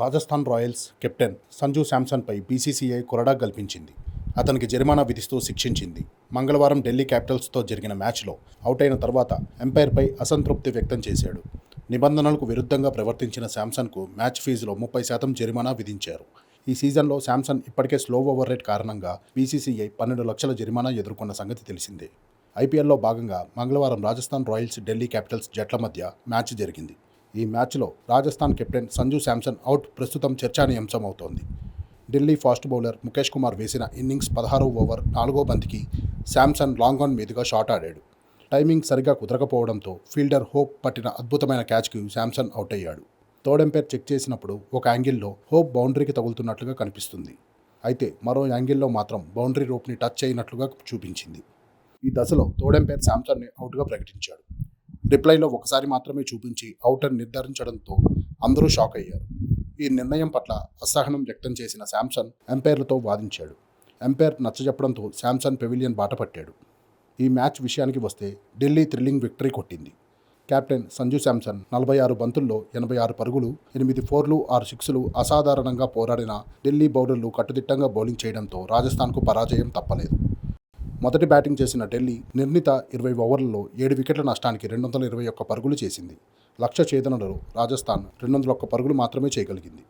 Rajasthan Royals captain Sanju శాంసన్పై BCCI కొరడా కల్పించింది. అతనికి జరిమానా విధిస్తూ శిక్షించింది. మంగళవారం ఢిల్లీ క్యాపిటల్స్తో జరిగిన మ్యాచ్లో అవుట్ అయిన తర్వాత ఎంపైర్పై అసంతృప్తి వ్యక్తం చేశాడు. నిబంధనలకు విరుద్ధంగా ప్రవర్తించిన శాంసన్కు మ్యాచ్ ఫీజులో ముప్పై శాతం జరిమానా విధించారు. ఈ సీజన్లో శాంసన్ ఇప్పటికే స్లో ఓవర్ రేట్ కారణంగా బీసీసీఐ పన్నెండు లక్షల జరిమానా ఎదుర్కొన్న సంగతి తెలిసిందే. ఐపీఎల్లో భాగంగా మంగళవారం రాజస్థాన్ రాయల్స్ ఢిల్లీ క్యాపిటల్స్ జట్ల మధ్య మ్యాచ్ జరిగింది. ఈ మ్యాచ్లో రాజస్థాన్ కెప్టెన్ సంజు శాంసన్ అవుట్ ప్రస్తుతం చర్చానీయాంశం అవుతోంది ఢిల్లీ ఫాస్ట్ బౌలర్ ముఖేష్ కుమార్ వేసిన ఇన్నింగ్స్ పదహారో ఓవర్ నాలుగో బంతికి శాంసన్ లాంగ్ ఆన్ మీదుగా షాట్ ఆడాడు. టైమింగ్ సరిగా కుదరకపోవడంతో ఫీల్డర్ హోప్ పట్టిన అద్భుతమైన క్యాచ్కి శాంసన్ అవుట్ అయ్యాడు. తోడెంపేర్ చెక్ చేసినప్పుడు ఒక యాంగిల్లో హోప్ బౌండరీకి తగులుతున్నట్లుగా కనిపిస్తుంది. అయితే మరో యాంగిల్లో మాత్రం బౌండరీ రోప్ని టచ్ అయినట్లుగా చూపించింది. ఈ దశలో తోడెంపేర్ శాంసన్ని అవుట్గా ప్రకటించాడు. రిప్లైలో ఒకసారి మాత్రమే చూపించి ఔటర్ నిర్ధారించడంతో అందరూ షాక్ అయ్యారు. ఈ నిర్ణయం పట్ల అసహనం వ్యక్తం చేసిన శాంసన్ ఎంపైర్లతో వాదించాడు. ఎంపైర్ నచ్చజెప్పడంతో శాంసన్ పెవిలియన్ బాట పట్టాడు. ఈ మ్యాచ్ విషయానికి వస్తే ఢిల్లీ థ్రిల్లింగ్ విక్టరీ కొట్టింది. కెప్టెన్ సంజు శాంసన్ నలభై ఆరు బంతుల్లో ఎనభై ఆరు పరుగులు ఎనిమిది ఫోర్లు ఆరు సిక్స్లు అసాధారణంగా పోరాడిన ఢిల్లీ బౌలర్లు కట్టుదిట్టంగా బౌలింగ్ చేయడంతో రాజస్థాన్కు పరాజయం తప్పలేదు. మొదటి బ్యాటింగ్ చేసిన ఢిల్లీ నిర్ణీత ఇరవై ఓవర్లలో ఏడు వికెట్ల నష్టానికి రెండు వందల ఇరవై ఒక్క పరుగులు చేసింది. లక్ష్య ఛేదనలో రాజస్థాన్ రెండు వందల ఒక్క పరుగులు మాత్రమే చేయగలిగింది.